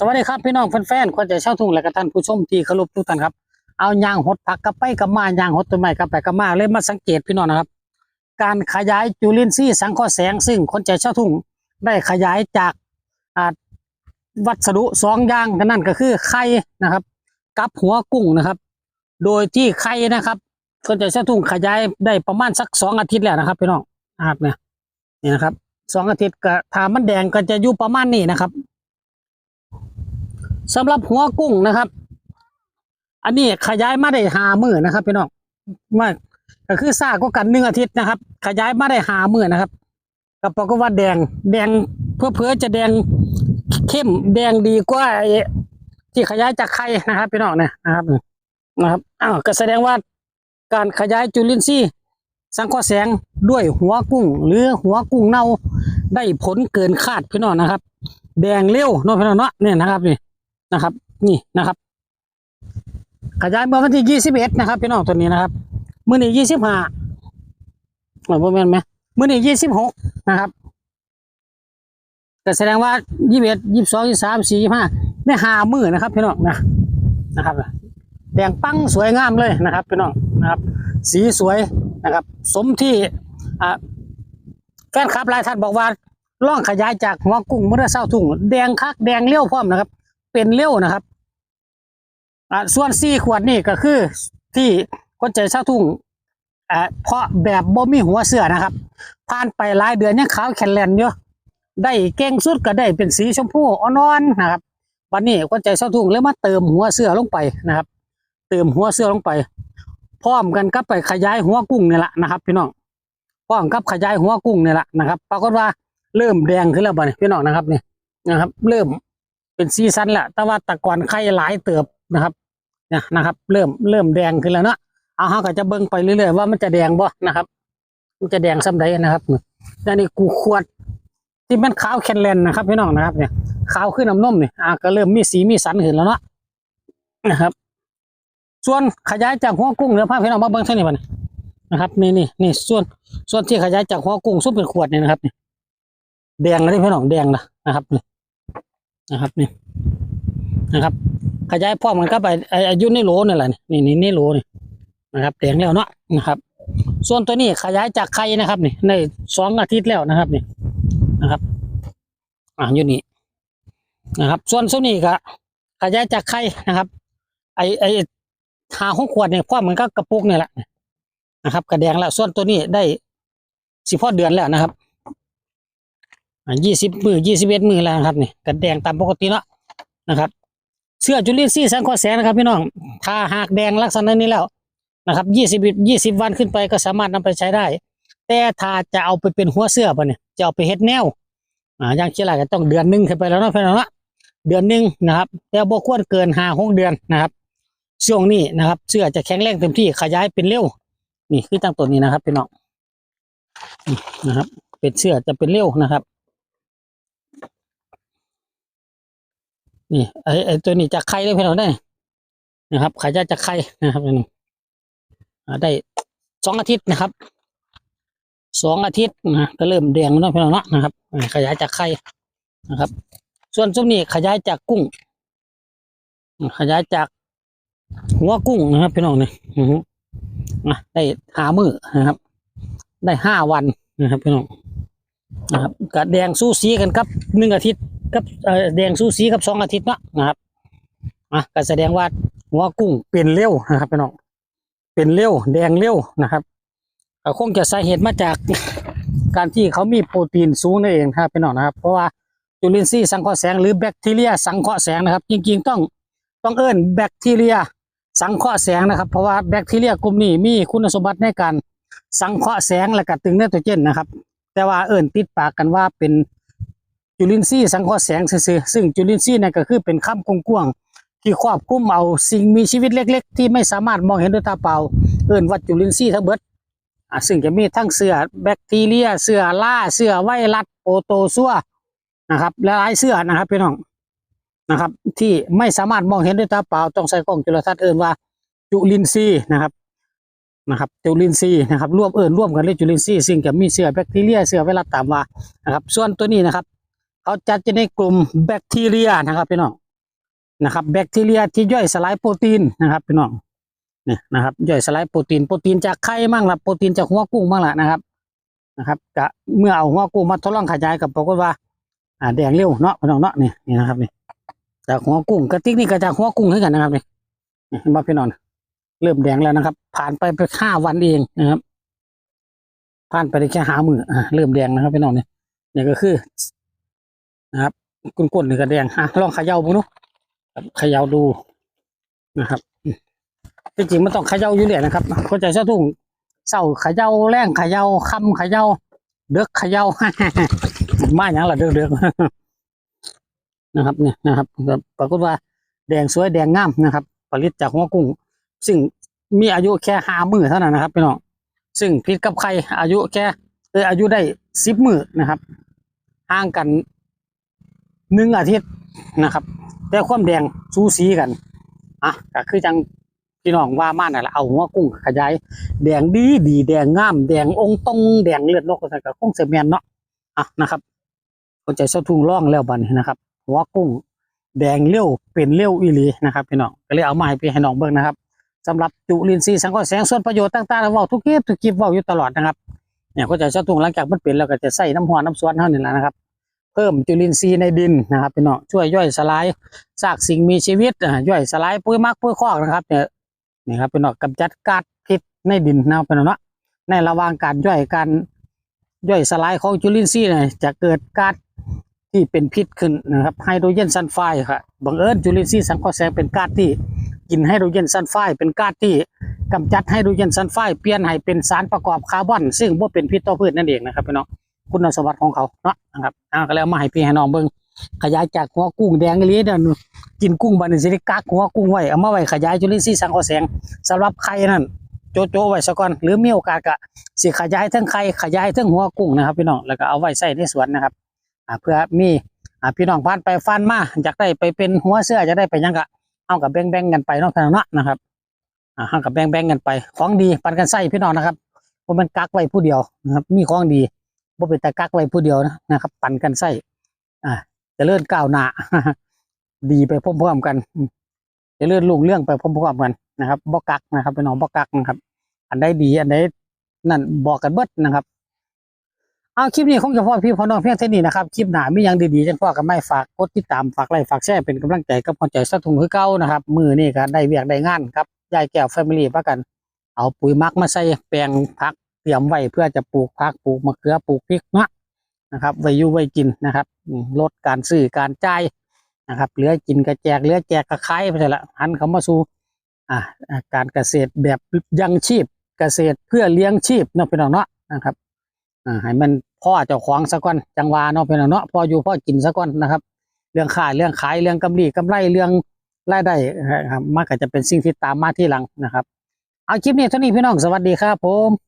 สวัสดีครับพี่น้องแฟนๆคนใจเช่าทุ่งและกท่านผู้ชมที่เคารพทุกท่านครับเอายางหดผักกลับไปกลับมายางหดต้นไม้กลับไปกลับมาเลยมาสังเกตพี่น้องนะครับ การขยายจุลินทรีย์สังเคราะห์แสงซึ่งคนใจเช่าทุ่งได้ขยายจากวัสดุสองอย่างนั่นก็คือไข่นะครับ กับหัวกุ้งนะครับ โดยที่ไข่นะครับคนใจเช่าทุ่งขยายได้ประมาณสักสองอาทิตย์แล้วนะครับพี่น้องนะครับเนี่ยนี่นะครับสองอาทิตย์ก็ถ้ามันแดงก็จะอยู่ประมาณนี้นะครับ สำหรับหัวกุ้งนะครับ อันนี้ขยายมาได้หามือนะครับพี่น้องมาก็คือซาก็กันหนึ่งอาทิตย์นะครับ ขยายมาได้หามือนะครับก็ปรากว่าแดง แดงเพื่อเพื่อจะแดงเข้มแดงดีกว่าที่ขยายจากไข่นะครับ พี่น้องเนี่ยนะครับนะครับอ้าวก็แสดงว่าการขยายจุลินทรีย์สังเคราะห์แสงด้วยหัวกุ้ง หรือหัวกุ้งเน่าได้ผลเกินคาดพี่น้องนะครับ แดงเร็วเนาะพี่น้องเนาะเนี่ยนะครับนี่ นะครับ นี่นะครับ ขยายเมื่อวันที่ยี่สิบเอ็ดนะครับพี่น้องตัวนี้นะครับมื่อนี้ยี่สิบห้าหมายความว่าไหมมื่อนี้ยี่สิบหกนะครับแต่แสดงว่ายี่สิบเอ็ดยี่สิบสองยี่สิบสามสี่ยี่สิบห้าได้ห้ามือนะครับพี่น้องนะนะครับแดงปังสวยงามเลยนะครับพี่น้องนะครับ สีสวยนะครับ สมที่อ่าแฟนคลับหลายท่านบอกว่าล่องขยายจากหัวกุ้งเมื่อเศร้าทุ่งแดงคักแดงเลี้ยวพร้อมนะครับ เป็นเลี้ยวนะครับอ่าส่วนสี่ขวดนี่ก็คือที่คนใจช่าทุ่งอ่าเพาะแบบบ่มีหัวเสือนะครับ ผ่านไปหลายเดือนยังขาวแข็งแรงอยู่ได้เก่งสุดก็ได้เป็นสีชมพูอ่อนๆนะครับวันนี้คนใจช่าทุ่งเลยมาเติมหัวเสือลงไปนะครับ เติมหัวเสือลงไป พร้อมกันกับไปขยายหัวกุ้งนี่แหละนะครับ พี่น้องพร้อมกับขยายหัวกุ้งนี่แหละนะครับ ปรากฏว่าเริ่มแดงขึ้นแล้วบ่เนี่ยพี่น้องนะครับนี่นะครับ เริ่ม เป็นซีซันแหละแต่ว่าตะกอนไข่หลายเติบนะครับนี่ยนะครับ เริ่มเริ่มแดงขึ้นแล้วเนาะเอาเขาก็จะเบิ่งไปเรื่อยๆว่ามันจะแดงบ่นะครับ มันจะแดงซ้ำใดนะครับนี่นี่กูขวด ที่มันขาวแคนแลนนะครับพี่น้องนะครับ เนี่ยขาวขึ้นน้ำนมเนี่ยอ่าก็เริ่มมีสีมีสันขึ้นแล้วเนาะนะครับ ส่วนขยายจากหัวกุ้งเดี๋ยวพาพี่น้องมาเบิ่งเท่านี้บ่เนี่ยนะครับนี่นี่นี่ส่วนส่วนที่ขยายจากหัวกุ้งซุปเป็นขวดเนี่ยนะครับนี่แดงเลยพี่น้องแดงนะนะครับเนี่ย นะครับนี่นะครับ ขยายพร้อมกันครับไปอ้อายุในโหลนี่แหละนี่นี่นี่โหลนี่นะครับแดงแล้วเนาะนะครับ ส่วนตัวนี้ขยายจากไข่นะครับนี่ในสองอาทิตย์แล้วนะครับนี่นะครับ อ่าอยู่นี่นะครับ ส่วนส่วนนี้ก็ขยายจากไข่นะครับ ไอไอหาหกขวดเนี่ยพร้อมันก็กระปุกนี่แหละนะครับ กระแดงแล้วส่วนตัวนี้ได้สิบพอเดือนแล้วนะครับ ยี่สิบมือยี่สิบเอ็ดมือแล้วครับนี่กระแดงตามปกติเนาะนะครับ เสื้อจุลินทรีย์สังเคราะห์แสงนะครับพี่น้องถ้าหากแดงลักษณะนี้แล้วนะครับยี่สิบยี่สิบวันขึ้นไปก็สามารถนำไปใช้ได้ แต่ถ้าจะเอาไปเป็นหัวเสื้อปะเนี่ยจะเอาไปเฮ็ดแนวอ่าอย่างเช่นไรก็ต้องเดือนหนึ่งขึ้นไปแล้วเนาะพี่น้องเนาะเดือนหนึ่งนะครับ แต่บ่ควรเกินห้าหกเดือนนะครับช่วงนี้นะครับ เสื้อจะแข็งแรงเต็มที่ขยายเป็นเร็วนี่คือตั้งตัวนี้นะครับพี่น้องนะครับ เป็นเสื้อจะเป็นเร็วนะครับ นี่ไอ้ไอ้ตัวนี้จากไข่เลยพี่น้องได้นะครับขายาจากไข่นะครับนี่ได้สองอาทิตย์นะครับสองอาทิตย์นะก็เริ่มแดงแล้วเพี่น้องเนาะนะครับขยายจากไข่นะครับ ส่วนซุ้มนี้ขยายจากกุ้ง ขยายจากหัวกุ้งนะครับพี่น้องเนี่ยอือฮึอะได้หามือนะครับ ได้ห้าวันนะครับพี่น้องนะครับก็แดงสู้สีกันครับหนึ่งอาทิตย์ กับแดงสูสีกับสองอาทิตย์เนาะนะครับอะก็แสดงว่าหัวกุ้งเป็นเร็วนะครับพี่น้องเป็นเร็วแดงเร็วนะครับก็คงจะสาเหตุมาจากการที่เขามีโปรตีนสูงนั่นเองนะครับพี่น้องนะครับ เพราะว่าจุลินทรีย์สังเคราะห์แสงหรือแบคทีเรียสังเคราะห์แสงนะครับ จริงๆต้องต้องเอิ้นแบคทีเรียสังเคราะห์แสงนะครับ เพราะว่าแบคทีเรียกลุ่มนี้มีคุณสมบัติในการสังเคราะห์แสงและก็ตึงไนโตรเจนนะครับ แต่ว่าเอิ้นติดปากกันว่าเป็น จุลินทรีย์สังเคราะห์แสงซื่อๆซึ่งจุลินทรีย์นั่นก็คือเป็นคำกว้างๆที่ครอบคลุมเอาสิ่งมีชีวิตเล็ก ๆ ที่ไม่สามารถมองเห็นด้วยตาเปล่า เอิ่นว่าจุลินทรีย์ทั้งเบิดอ่าซึ่งจะมีทั้งเสือแบคทีเรีย เสือล่าเสือไวรัสโปโตซัวนะครับและหลายเสือนะครับพี่น้องนะครับ ที่ไม่สามารถมองเห็นด้วยตาเปล่าต้องใส่กล้องจุลทรรศน์เอิ่นว่าจุลินทรีย์นะครับนะครับจุลินทรีย์นะครับรวมเอิ่นร่วมกันเรียกจุลินทรีย์ซึ่งจะมีเสือแบคทีเรียเสือไวรัสตามว่านะครับ ส่วนตัวนี้นะครับ เขาจัดจะในกลุ่มแบคทีเรียนะครับพี่น้องนะครับ แบคทีเรียที่ย่อยสลายโปรตีนนะครับพี่น้องนี่นะครับย่อยสลายโปรตีนโปรตีนจากไข่มั่งละโปรตีนจากหัวกุ้งมั่งละนะครับนะครับกะเมื่อเอาหัวกุ้งมาทดลองขยายกับปรากฏว่า อ่าแดงเร็วเนาะพี่น้องเนาะนี่นี่นะครับนี่จากหัวกุ้งกระติกนี่ก็จากหัวกุ้งให้กันนะครับนี่นี่เห็นบ่พี่น้องเริ่มแดงแล้วนะครับ ผ่านไปเพียงห้าวันเองนะครับผ่านไปได้แค่หามืออ่าเริ่มแดงนะครับพี่น้องเนี่นี่ก็คือ นะครับกุ่นๆนี่ก็แดงอะลองเขย่าดูเนาะเขย่าดูนะครับจริงๆมันต้องเขย่าอยู่เรื่อยนะครับเข้าใจเส้าทุ่งเศร้าเขย่าแรงเขย่าคำเขย่าเด็กเขย่ามาอย่างละเด็กเด็กนะครับเนี่ยนะครับปรากฏว่าแดงสวยแดงงามนะครับ ผลิตจากหัวกุ้ง ซึ่งมีอายุแค่ห้ามือเท่านั้นนะครับพี่น้องซึ่งผิดกับไข่อายุแค่เอออายุได้สิบมือนะครับห่างกัน หนึ่งอาทิตย์นะครับ แต่ความแดงสูสีกันอะก็คือจังพี่น้องว่ามานั่นแหละเอาหัวกุ้งขยาย แดงดีดีแดงงาม แดงองตรงแดงเลือดนกก็คงเสมียนเนาะอะนะครับเข้าใจเส้าทุ่งร่องแล้วบันนะครับ หัวกุ้ง แดงเลี้ยวเป็นเลี้ยวอีหลีนะครับพี่น้องก็เลยเอามาให้พี่ให้น้องเบิ่งนะครับสำหรับจุลินทรีย์สังเคราะห์แสงส่วนประโยชน์ต่างๆเราเว้าทุกคลิปทุกคลิปว้าอยู่ตลอดนะครับเนี่ยก็จะเจ้าตุงหลังจากมันเป็นแล้วก็จะใส่น้ำหัวน้ำสวนเท่านี้แหละนะครับ พิ่มจุลินทรีย์ในดินนะครับพี่น้องช่วยย่อยสลายซากสิ่งมีชีวิตย่อยสลายปุ๋ยมักปุ๋ยคอกนะครับเนี่ยนี่ครับพี่น้องกำจัดก๊าซพิษในดินนะครับพี่น้องเนาะในระหว่างการย่อยการย่อยสลายของจุลินทรีย์เนี่ยจะเกิดก๊าซที่เป็นพิษขึ้นนะครับไฮโดรเจนซัลไฟด์ครับบังเอิญจุลินทรีย์สังเคราะห์แสงเป็นก๊าซที่กินไฮโดรเจนซัลไฟด์เป็นก๊าซที่กำจัดไฮโดรเจนซัลไฟด์เปลี่ยนให้เป็นสารประกอบคาร์บอนซึ่งบ่าเป็นพิษต่อพืชนั่นเองนะครับพี่น้อง คุณสมบัติของเขาเนาะนะครับอ่าก็แล้วมาให้พี่ให้น้องเบิ่งขยายจากหัวกุ้งแดงอีหลีเนี่ยกินกุ้งบันี้สิได้กักหัวกุ้งไว้เอามาไว้ขยายจุลินทรีย์สังเคราะห์แสงสำหรับไข่นั่นโจโจไว้ซะก่อนหรือมีโอกาสก็สิขยายทั้งไข่ขยายทั้งหัวกุ้งนะครับ พี่น้องแล้วก็เอาไว้ใส่ในสวนนะครับอ่าเพื่อมีอ่าพี่น้องผ่านไปฟันมาอยากได้ไปเป็นหัวเสื้อจะได้ไปยังกะเอากับแบ่งแบ่งๆกันไปนาะพี่น้องนะนะครับอ่าเอากับแบ่งแบ่งๆกันไป ของดีปันกันใส่พี่น้องนะครับบ่แมันกักไว้ผู้เดียวนะครับ มีของดี บ่เป็นต่กักไว้ผู้เดียวนะนะครับ ปั่นกันใส่อ่าจะเลื่อนก้าวหน้าดีไปพร้อมๆกันจะเลื่อนลุงเรื่องไปพร้อมๆกันนะครับบ่กักนะครับพี่น้องบ่กักนะครับ อันใดดี อันใดนั่นบอกกันเบิดนะครับเอาคลิปนี้คงจะพอพี่พอน้องเพียงเท่านี้นะครับคลิปหนามีอย่างดีๆจังพ่อกันไม่ฝากกดติดตามฝากไลค์ฝากแชร์เป็นกำลังใจกับพอใจสักถุงคือเก้านะครับ มือนี่ก็ได้เวียกได้งานครับยายแก้วแฟมิลี่ประกัน เอาปุ๋ยมักมาใส่แปลงพัก รียมไว้เพื่อจะปลูกพักปลูกมะเขือปลูกพริกเนาะนะครับไว้อยู่ไว้กินนะครับลดการซื้อการจ่ายนะครับเหลือกินกระแจกเหลือแจกกระขายไปเถอะละหันเขามาสู่อ่าการเกษตรแบบยังชีพเกษตรเพื่อเลี้ยงชีพเนาะพี่น้องเนาะนะครับอ่าให้มันพ่อเจ้าของซะก่อนจังหวาเนาะพี่น้องเนาะพออยู่พ่อกินซะก่อนนะครับ เรื่องขาเรื่องขายเรื่องกำไรกำไรเรื่องรายได้ครับมัก็จะเป็นสิ่งที่ตามมาที่หลังนะครับ เอาคลิปนี้เท่านี้พี่น้องสวัสดีครับผม